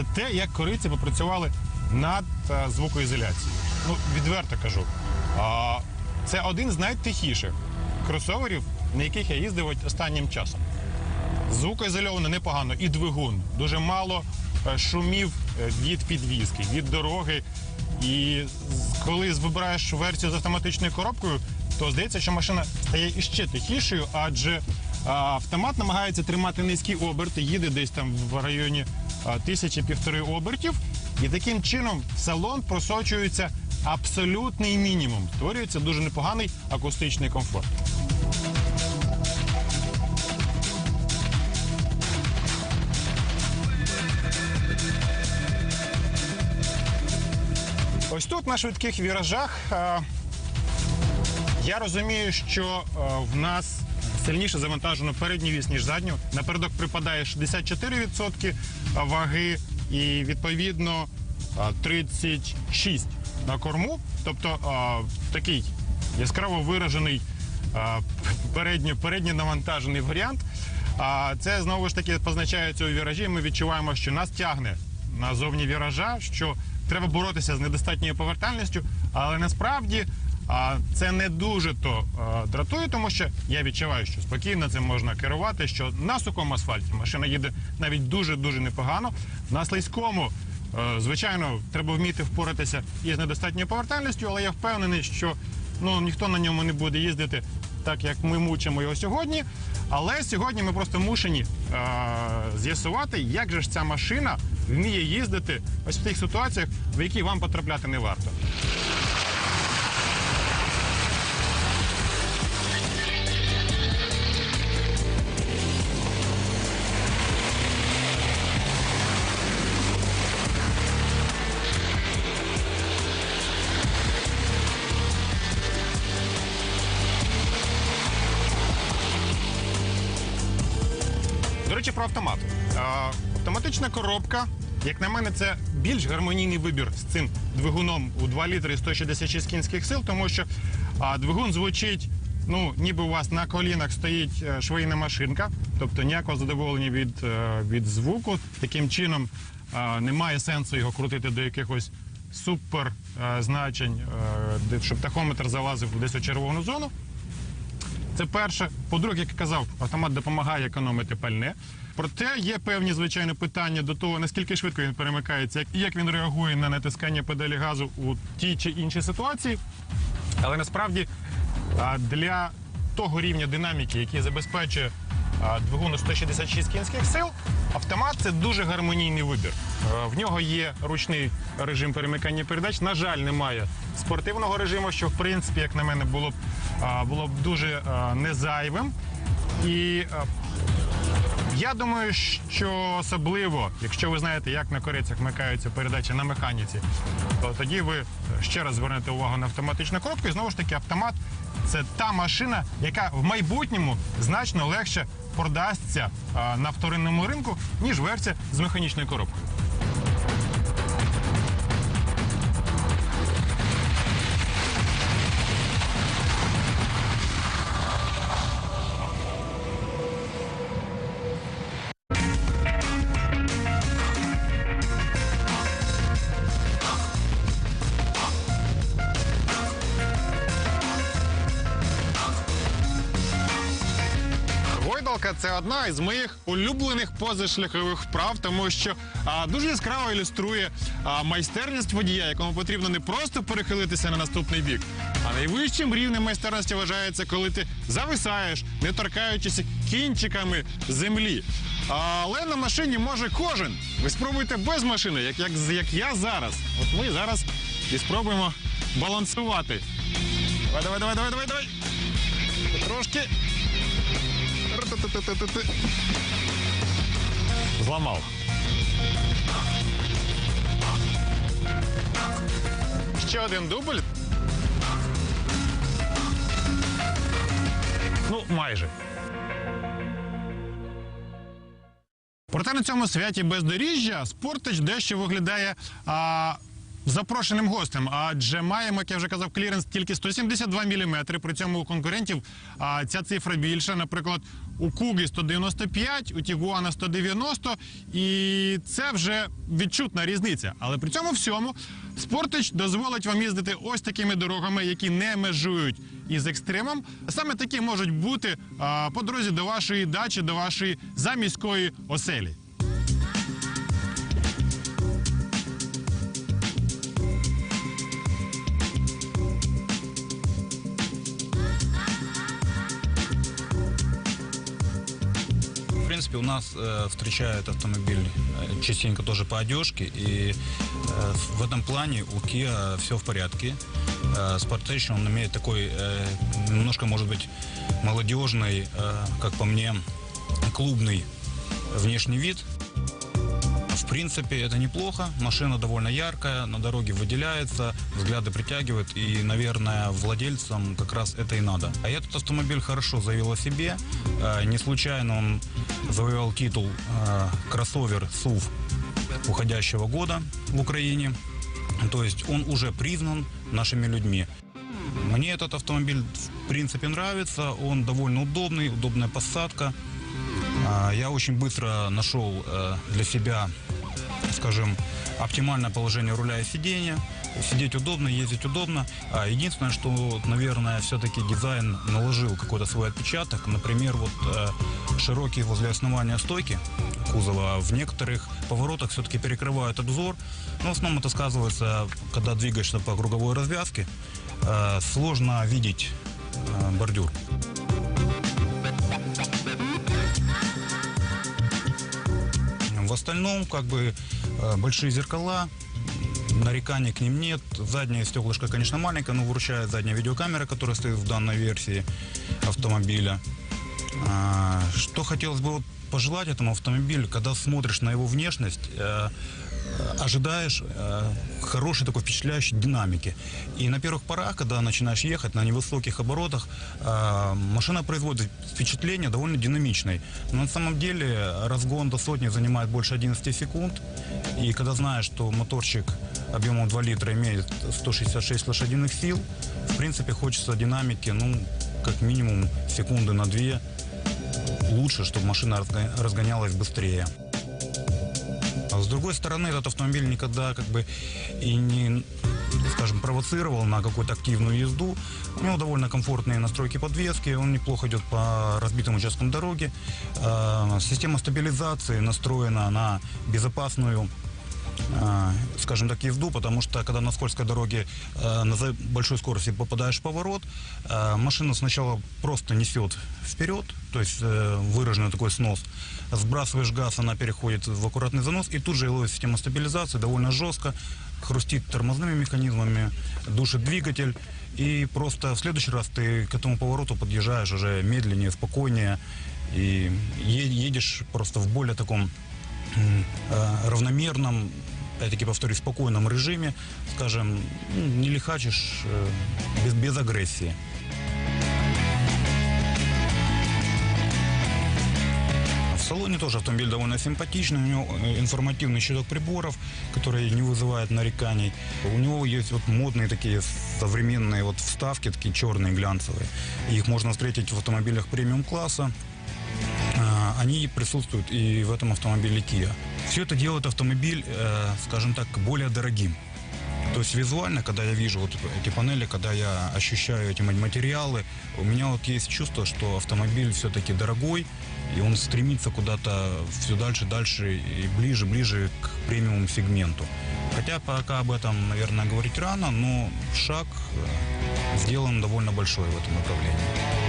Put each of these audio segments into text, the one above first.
це те, як корейці попрацювали над е, звукоізоляцією. Ну, відверто кажу. Це один з найтихіших кросоверів, на яких я їздив останнім часом. Звукоізольовано непогано і двигун. Дуже мало е, шумів е, від підвізки, від дороги. І коли вибираєш версію з автоматичною коробкою, то здається, що машина стає іще тихішою, адже автомат намагається тримати низькі оберти, їде десь там в районі тисячі півтори обертів, і таким чином в салон просочується абсолютний мінімум. Створюється дуже непоганий акустичний комфорт. Ось тут на швидких віражах е, я розумію, що е, в нас сильніше завантажено передню вісь, ніж задню. Напередок припадає 64% ваги і відповідно е, 36 на корму. Тобто такий яскраво виражений передньо, передньо навантажений варіант. А це знову ж таки позначається у віражі. Ми відчуваємо, що нас тягне на зовні віража, що треба боротися з недостатньою повертальністю, але насправді а, це не дуже то а, дратує, тому що я відчуваю, що спокійно цим можна керувати. Що на сухому асфальті машина їде навіть дуже дуже непогано. На слизькому, е, звичайно, треба вміти впоратися із недостатньою повертальністю, але я впевнений, що ну ніхто на ньому не буде їздити так, як ми мучимо його сьогодні. Але сьогодні ми просто мушені е, з'ясувати, як же ж ця машина вміє їздити ось в тих ситуаціях, в які вам потрапляти не варто. Речі, про автомат. Е, Автоматична коробка, як на мене, це більш гармонійний вибір з цим двигуном у 2 літри і 166 кінських сил, тому що двигун звучить. Ну, ніби у вас на колінах стоїть е, швейна машинка, тобто ніякого задоволення від, е, від звуку. Таким чином немає сенсу його крутити до якихось супер значень, щоб тахометр залазив десь у червону зону. Це перше. По-друге, як казав, автомат допомагає економити пальне. Проте є певні звичайно питання до того, наскільки швидко він перемикається, і як він реагує на натискання педалі газу у тій чи іншій ситуації. Але насправді для того рівня динаміки, який забезпечує а, двигун у 166 кінських сил, автомат це дуже гармонійний вибір. Е, В нього є ручний режим перемикання передач. На жаль, немає спортивного режиму, що в принципі, як на мене, було б було б дуже незайвим. І я думаю, що особливо, якщо ви знаєте, як на корицях вмикаються передачі на механіці, то тоді ви ще раз звернете увагу на автоматичну коробку. І знову ж таки, автомат це та машина, яка в майбутньому значно легше продасться на вторинному ринку, ніж версія з механічною коробкою. Гойдалка це одна із моїх улюблених позашляхових вправ, тому що а, дуже яскраво ілюструє а, майстерність водія, якому потрібно не просто перехилитися на наступний бік, а найвищим рівнем майстерності вважається, коли ти зависаєш, не торкаючись кінчиками землі. Але на машині може кожен. Ви спробуйте без машини, як, як, як я зараз. От ми зараз і спробуємо балансувати. Давай, давай, давай, давай, давай. Трошки. Зламав. Ще один дубль. Ну, майже. Проте на цьому святі бездоріжжя Спортич дещо виглядає а, запрошеним гостем, адже маємо, як я вже казав, кліренс тільки 172 мм. При цьому у конкурентів а, ця цифра більша. Наприклад, у Куги 195, у Тігуана 190. І це вже відчутна різниця. Але при цьому всьому Спортич дозволить вам їздити ось такими дорогами, які не межують із екстремом. Саме такі можуть бути а, по дорозі до вашої дачі, до вашої заміської оселі. принципе, у нас э, встречает автомобиль э, частенько тоже по одежке, и э, в этом плане у Kia все в порядке. Э, Sportage, он имеет такой э, немножко, может быть, молодежный, э, как по мне, клубный внешний вид. В принципе, это неплохо. Машина довольно яркая, на дороге выделяется, взгляды притягивает. И, наверное, владельцам как раз это и надо. А этот автомобиль хорошо заявил о себе. Э, Не случайно он завоевал титул э, кроссовер SUV уходящего года в Украине. То есть он уже признан нашими людьми. Мне этот автомобиль в принципе нравится. Он довольно удобный, удобная посадка. А, Я очень быстро нашел э, для себя, скажем, оптимальное положение руля и сидения. Сидеть удобно, ездить удобно. А Единственное, что, наверное, все-таки дизайн наложил какой-то свой отпечаток. Например, вот э, широкие возле основания стойки кузова в некоторых поворотах все-таки перекрывают обзор. Но в основном это сказывается, когда двигаешься по круговой развязке. Э, Сложно видеть э, бордюр. В остальном, как бы, э, большие зеркала, нареканий к ним нет. Заднее стеклышко, конечно, маленькое, но выручает задняя видеокамера, которая стоит в данной версии автомобиля. А, Что хотелось бы пожелать этому автомобилю, когда смотришь на его внешность, э, ожидаешь э, хорошей такой впечатляющей динамики. И на первых порах, когда начинаешь ехать на невысоких оборотах, э, машина производит впечатление довольно динамичной. Но на самом деле разгон до сотни занимает больше 11 секунд. И когда знаешь, что моторчик объемом 2 литра имеет 166 лошадиных сил, в принципе хочется динамики, ну, как минимум секунды на две лучше, чтобы машина разго- разгонялась быстрее. А с другой стороны, этот автомобиль никогда как бы и не, скажем, провоцировал на какую-то активную езду. У него довольно комфортные настройки подвески, он неплохо идет по разбитым участкам дороги. А, Система стабилизации настроена на безопасную а, скажем так, езду, потому что когда на скользкой дороге э, на большой скорости попадаешь в поворот, э, машина сначала просто несет вперед, то есть э, выраженный такой снос. Сбрасываешь газ, она переходит в аккуратный занос, и тут же ловит система стабилизации довольно жестко, хрустит тормозными механизмами, душит двигатель, и просто в следующий раз ты к этому повороту подъезжаешь уже медленнее, спокойнее, и едешь просто в более таком равномерном, опять-таки повторюсь, спокойном режиме, скажем, ну, не лихачишь э, без, без агрессии. В салоне тоже автомобиль довольно симпатичный, у него э, информативный щиток приборов, который не вызывает нареканий. У него есть вот модные такие современные вот вставки, такие черные глянцевые. Их можно встретить в автомобилях премиум-класса. Они присутствуют и в этом автомобиле Kia. Все это делает автомобиль, э, скажем так, более дорогим. То есть визуально, когда я вижу вот эти панели, когда я ощущаю эти материалы, у меня вот есть чувство, что автомобиль все-таки дорогой, и он стремится куда-то все дальше, дальше и ближе, ближе к премиум сегменту. Хотя пока об этом, наверное, говорить рано, но шаг э, сделан довольно большой в этом направлении.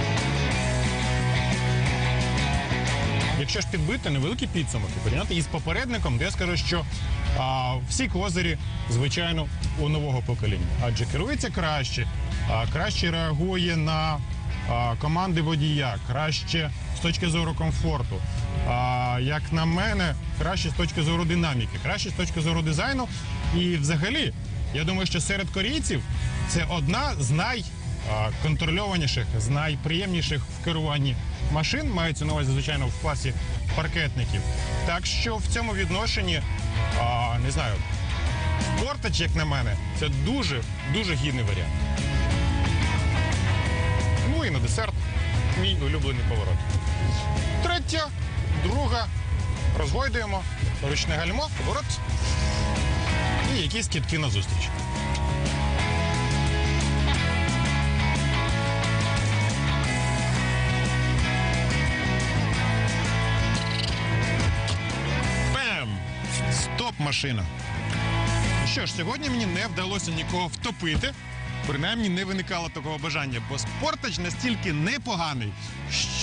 Якщо ж підбити невеликі підсумки, порівняти із попередником, то я скажу, що а, всі козирі, звичайно, у нового покоління. Адже керується краще, а, краще реагує на а, команди водія, краще з точки зору комфорту. А, як на мене, краще з точки зору динаміки, краще з точки зору дизайну. І взагалі, я думаю, що серед корейців це одна з най контрольованіших, з найприємніших в керуванні машин, мається на увазі, звичайно, в класі паркетників. Так що в цьому відношенні, не знаю, Портач, як на мене, це дуже дуже гідний варіант. Ну і на десерт мій улюблений поворот. Третя, друга. Розгойдуємо, ручне гальмо, поворот. І якісь кітки на машина. Ну Що ж, сьогодні мені не вдалося нікого втопити. Принаймні не виникало такого бажання, бо спортач настільки непоганий,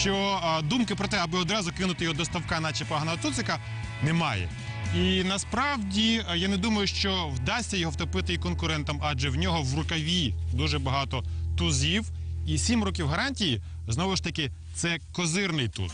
що а, думки про те, аби одразу кинути його до ставка, наче поганого цуцика, немає. І насправді я не думаю, що вдасться його втопити і конкурентам, адже в нього в рукаві дуже багато тузів. І сім років гарантії знову ж таки це козирний туз.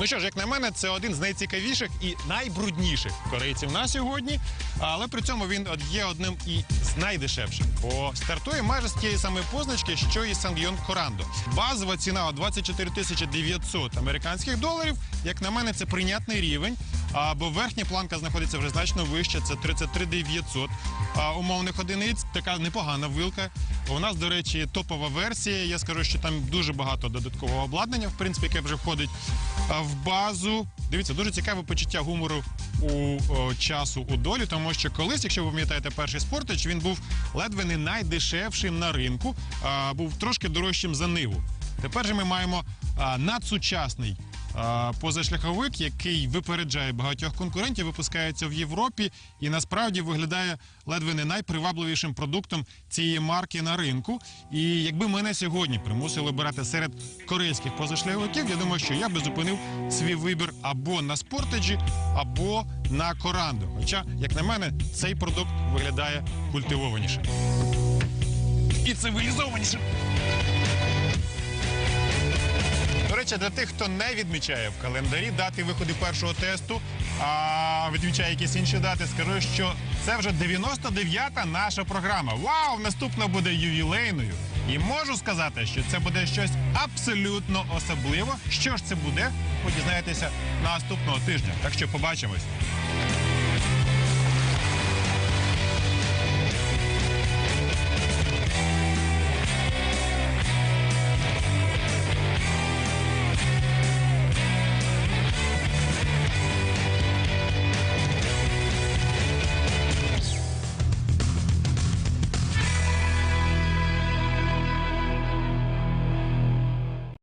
Ну що ж, як на мене, це один з найцікавіших і найбрудніших корейців на сьогодні. Але при цьому він є одним і з найдешевших, бо стартує майже з тієї самої позначки, що і Сангйон Корандо. Базова ціна от 24 тисячі 900 американських доларів. Як на мене, це прийнятний рівень. Бо верхня планка знаходиться вже значно вище, це 33 900 умовних одиниць. Така непогана вилка. У нас, до речі, топова версія. Я скажу, що там дуже багато додаткового обладнання, в принципі, яке вже входить в базу. Дивіться, дуже цікаве почуття гумору у часу у долі, тому що колись, якщо ви пам'ятаєте, перший спортич, він був ледве не найдешевшим на ринку, а, був трошки дорожчим за ниву. Тепер же ми маємо надсучасний позашляховик, який випереджає багатьох конкурентів, випускається в Європі і насправді виглядає ледве не найпривабливішим продуктом цієї марки на ринку. І якби мене сьогодні примусили обирати серед корейських позашляховиків, я думаю, що я би зупинив свій вибір або на спортеджі, або на корандо. Хоча, як на мене, цей продукт виглядає культивованіше. І цивілізованіше. До для тих, хто не відмічає в календарі дати виходу першого тесту, а відмічає якісь інші дати, скажу, що це вже 99-та наша програма. Вау! Наступна буде ювілейною. І можу сказати, що це буде щось абсолютно особливе. Що ж це буде, ви дізнаєтеся наступного тижня. Так що побачимось.